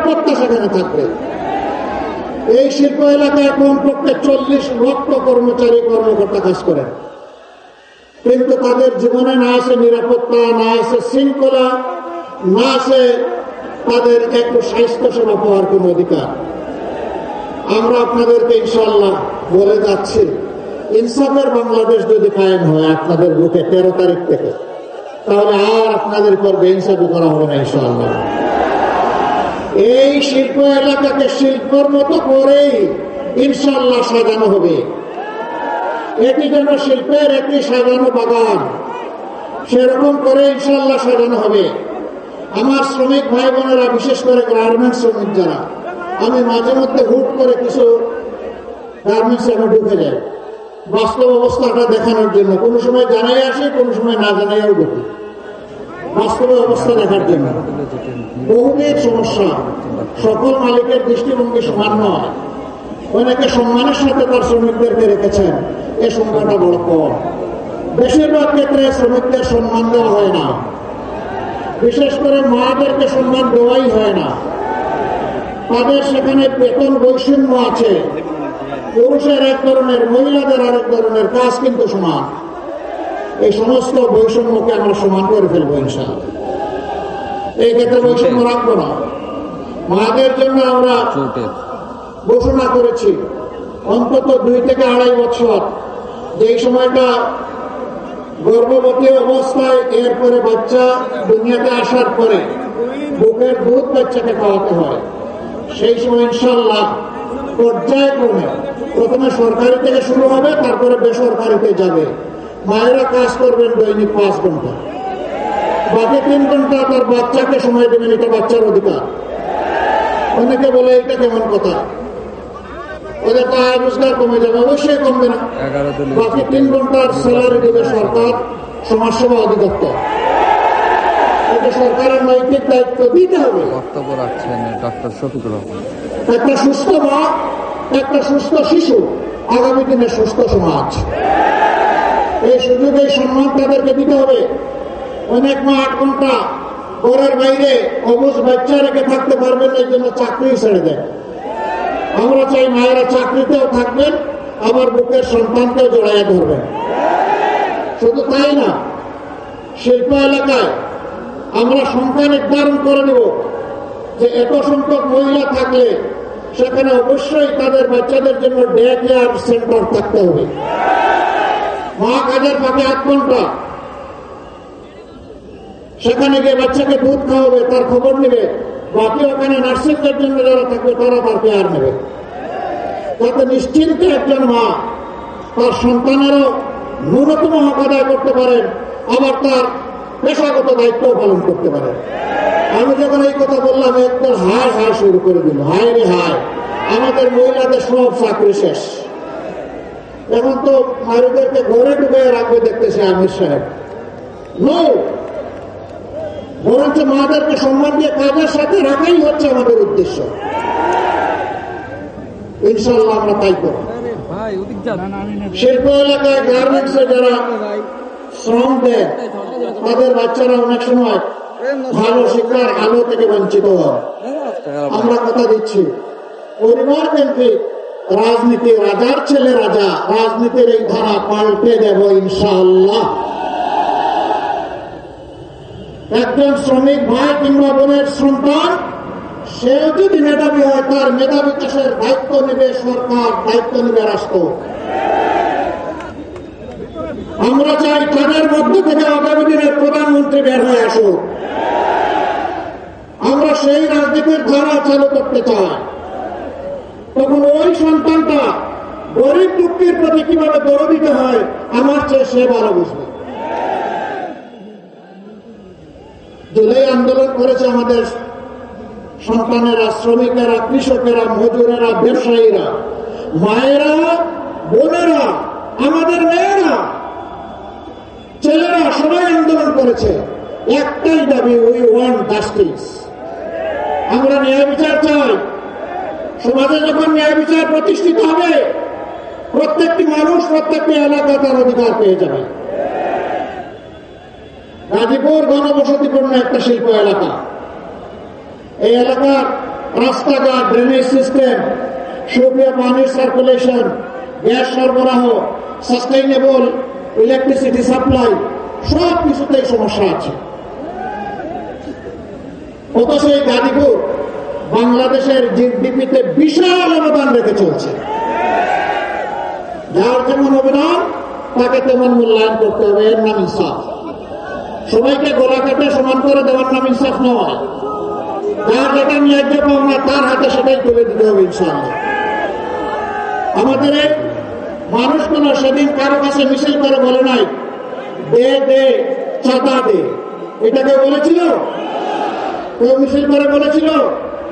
নিরাপত্তা সেখানে থাকবে। এই শিল্প এলাকায় কমপক্ষে চল্লিশ লক্ষ কর্মচারী কর্মকর্তা কাজ করেন। কিন্তু তাদের জীবনে না আছে নিরাপত্তা, না আছে শৃঙ্খলা, না আছে তাদের একটু স্বাস্থ্য সেবা পাওয়ার কোন অধিকার। আমরা আপনাদেরকে ইনশাল্লাহ বলে যাচ্ছি, ইনসাফের বাংলাদেশ যদি কায়েম হয় আপনাদের বুকে তেরো তারিখ থেকে, তাহলে আর আপনাদের উপর বেইনসাফি করা হবে না ইনশাল্লাহ এই শিল্প এলাকাকে শিল্পর মতো করেই ইনশাল্লাহ সাজানো হবে। এটি যেন শিল্পের একটি সাজানো বাগান, সেরকম করে ইনশাল্লাহ সাজানো হবে। আমার শ্রমিক ভাই বোনেরা বিশেষ করে গার্মেন্টস শ্রমিক যারা, আমি মাঝে মধ্যে হুট করে কিছু গার্মেন্টস আমি ঢুকে যাই বাস্তব অবস্থাটা দেখানোর জন্য। কোনো সময় জানাই আসি, কোনো সময় না জানাইও ঢুকি। বাস্তব অবস্থা দেখার জন্য। বহুবিধ সমস্যা। সকল মালিকের দৃষ্টিভঙ্গি সমান নয়। অনেকে সম্মানের সাথে তার শ্রমিকদেরকে রেখেছেন। এ সংখ্যাটা বড় কম। বেশিরভাগ ক্ষেত্রে শ্রমিকদের সম্মান দেওয়া হয় না। বিশেষ করে মাদেরকে সম্মান দেওয়াই হয় না। তাদের সেখানে বেতন বৈষম্য আছে। পুরুষের এক ধরনের, মহিলাদের আরেক ধরনের কাজ কিন্তু সমান। এই সমস্ত বৈষম্যকে আমরা সমান করে ফেলব ইনশাল এই ক্ষেত্রে বৈষম্য রাখব না। মাদের জন্য আমরা ঘোষণা করেছি অন্তত দুই থেকে আড়াই বছর। যেই সময়টা গর্ভবতী অবস্থায় এরপরে বাচ্চা দুনিয়াতে আসার পরে বুকের দুধ বাচ্চাকে খাওয়াতে হয়। সেই সময় ইনশাল্লাহ পর্যায়ক্রমে প্রথমে সরকারি থেকে শুরু হবে তারপরে বেসরকারিতে যাবে। মায়েরা কাজ করবেন দৈনিক পাঁচ ঘণ্টা। বাকি তিন ঘণ্টা তার বাচ্চাকে সময় দেবেন এটা বাচ্চার অধিকার। অনেকে বলে এটা কেমন কথা? ওদের তো আয় রোজগার কমে যাবে। অবশ্যই কমবে না। বাকি তিন ঘণ্টার স্যালারি দেবে সরকার সমাজসেবা অধিদপ্তর। এটা সরকারের নৈতিক দায়িত্ব দিতে হবে। বক্তব্য রাখছেন ডক্টর শফিকুর রহমান একটা সুস্থ মা একটা সুস্থ শিশু আগামী দিনে সুস্থ সমাজ। এই সুযোগ এই সম্মান তাদেরকে দিতে হবে। অনেক মা আট ঘণ্টা ঘরের বাইরে অবুজ বাচ্চা রেখে থাকতে পারবেন এই জন্য চাকরি ছেড়ে দেয়। আমরা চাই মায়েরা চাকরিতেও থাকবেন আমার বুকের সন্তানকেও জড়াইয়া ধরবেন। শুধু তাই না, শিল্প এলাকায় আমরা সংখ্যা নির্ধারণ করে নেব যে এত সংখ্যক মহিলা থাকলে সেখানে অবশ্যই তাদের বাচ্চাদের জন্য ডে কেয়ার সেন্টার থাকতে হবে। মা কাজের ফাঁকে আধ ঘণ্টা। সেখানে গিয়ে বাচ্চাকে দুধ খাওয়াবে, তার খবর নেবে। বাকি ওখানে নার্সিংদের জন্য যারা থাকবে, তারা তার কেয়ার নেবে। যাতে নিশ্চিন্তে একজন মা, তার সন্তানেরও ন্যূনতম হক আদায় করতে পারেন, আবার তার পেশাগত দায়িত্ব পালন করতে পারেন। আমি যখন এই কথা বললাম একদম হায় হায় শুরু করে দিল। হায় রে হায়, আমাদের মহিলাদের সব চাকরি শেষ। এখন তো নারীদেরকে ঘরে ঢুকে রাখবে দেখতেছে আমির সাহেব। বরঞ্চ মাদেরকে সম্মান দিয়ে কাজের সাথে রাখাই হচ্ছে আমাদের উদ্দেশ্য। ইনশাল্লাহ আমরা তাই করব। শিল্প এলাকায় গার্মেন্টসে যারা শ্রম দেয়, তাদের বাচ্চারা অনেক সময় ভালো শিক্ষার আলো থেকে বঞ্চিত হয়। আমরা কথা দিচ্ছি। পরিবার কেন্দ্রিক রাজনীতি রাজার ছেলে রাজা, রাজনীতির এই ধারা পাল্টে দেব ইনশাআল্লাহ। একজন শ্রমিক ভাই কিংবা বোনের সন্তান সেও যদি মেধাবী হয়, তার মেধা বিকাশের দায়িত্ব নেবে সরকার, দায়িত্ব নেবে রাষ্ট্র। আমরা চাই তাদের মধ্য থেকে আগামী দিনের প্রধানমন্ত্রী বের হয়ে আসুক। আমরা সেই রাজনীতির ধারা চালু করতে চাই। তখন ওই সন্তানটা গরিব দুঃখের প্রতি কীভাবে দরদিত হয়, আমার চেয়ে সে ভালো বুঝবে। জুলাই আন্দোলন করেছে আমাদের সন্তানেরা, শ্রমিকেরা, কৃষকেরা, মজুরেরা, ব্যবসায়ীরা, মায়েরা, বোনেরা, আমাদের মেয়েরা, ছেলেরা সবাই আন্দোলন করেছে। একটাই দাবি উই ওয়ান জাস্টিস আমরা ন্যায় বিচার চাই। সমাজে যখন ন্যায় বিচার প্রতিষ্ঠিত হবে, প্রত্যেকটি মানুষ প্রত্যেকটি এলাকা তার অধিকার পেয়ে যাবে। গাজীপুর ঘনবসতিপূর্ণ একটা শিল্প এলাকা। এই এলাকার রাস্তাঘাট ড্রেনেজ সিস্টেম সুপ্রিয় পানির সার্কুলেশন গ্যাস সরবরাহ সাস্টেইনেবল ইলেকট্রিসিটি সাপ্লাই সব কিছুতেই সমস্যা আছে। অথচ এই গাজীপুর বাংলাদেশের জিডিপিতে বিশাল অবদান রেখে চলছে। যার যেমন অবদান, তাকে তেমন মূল্যায়ন করতে হবে এর নাম ইনসাফ। সবাইকে গোলা কেটে সমান করে দেওয়ার নাম ইনসাফ নয়। যার যেটা ন্যায্য পাওনা তার হাতে সেটাই তুলে দিতে হবে ইনশাআল্লাহ। আমাদের এই মানুষগুলো সেদিন কারও কাছে মিছিল করে বলে নাই, দে দে, চাঁদা দে। এটা কেউ বলেছিল? কেউ মিছিল করে বলেছিল?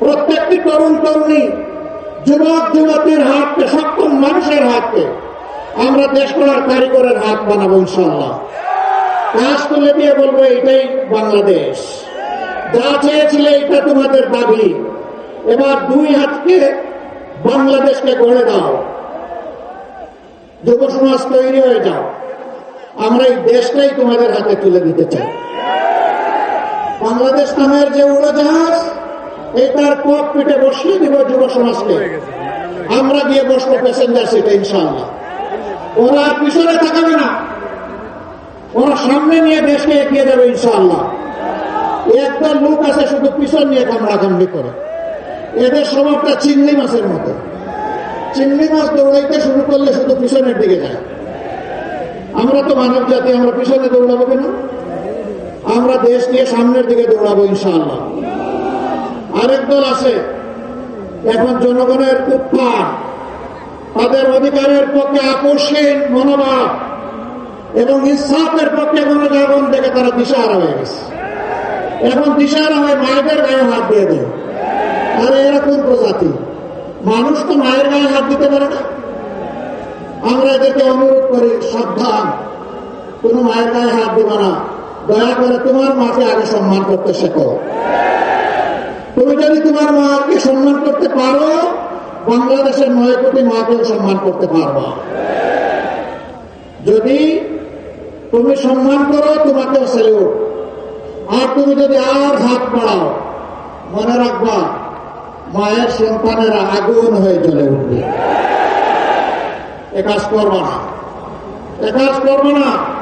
প্রত্যেকটি তরুণ তরুণী যুবক যুবতীর হাতকে সক্ষম মানুষের হাতকে আমরা দেশ করার কারিগরের হাত বানাবো ইনশাল্লাহ কাজ তুলে দিয়ে বলব এটাই বাংলাদেশ। যা চেয়েছিলে এটা তোমাদের দাবি এবার দুই হাতকে বাংলাদেশকে গড়ে দাও। যুব সমাজ তৈরি হয়ে যাও। আমরা এই দেশটাই তোমাদের হাতে তুলে দিতে চাই। বাংলাদেশ নামের যে উড়োজাহাজ এটার পথ পিঠে বসিয়ে দিব যুব সমাজকে। আমরা গিয়ে বসবো প্যাসেঞ্জার সিটে ইনশাল্লাহ ওরা পিছনে থাকাবে না। ওরা সামনে নিয়ে দেশকে এগিয়ে যাবে ইনশাল্লাহ একটা লোক আছে শুধু পিছন নিয়ে কামড়াকামড়ি করে। এদের স্বভাবটা চিংড়ি মাছের মতো। চিংড়ি মাছ দৌড়াইতে শুরু করলে শুধু পিছনের দিকে যায়। আমরা তো মানব জাতি, আমরা পিছনে দৌড়াবো কেন? আমরা দেশ নিয়ে সামনের দিকে দৌড়াবো, ইনশাআল্লাহ। আরেক দল আছে। এখন জনগণের উত্থান তাদের অধিকারের পক্ষে আকর্ষণ, মনোভাব এবং ইনসাফের পক্ষে গণজাগরণ থেকে তারা দিশাহারা হয়ে গেছে। এখন দিশাহারা হয়ে মায়েদের গায়ে হাত দিয়ে দেয়। আরে এরা কোন প্রজাতি। মানুষ তো মায়ের গায়ে হাত দিতে পারে না। আমরা এদেরকে অনুরোধ করি, সাবধান। কোনো মায়ের গায়ে হাত দেবে না। দয়া করে তোমার মাকে আগে সম্মান করতে শেখো। যদি তোমার মাকে সম্মান করতে পারো, বাংলাদেশের নয় কোটি মাকেও সম্মান করতে পারবা। যদি তুমি সম্মান করো, তোমাকেও সেলুট। আর তুমি যদি আর হাত বাড়াও, মনে রাখবা, মায়ের সন্তানেরা আগুন হয়ে জ্বলে উঠবে। এ কাজ করবা না। এ কাজ করব না।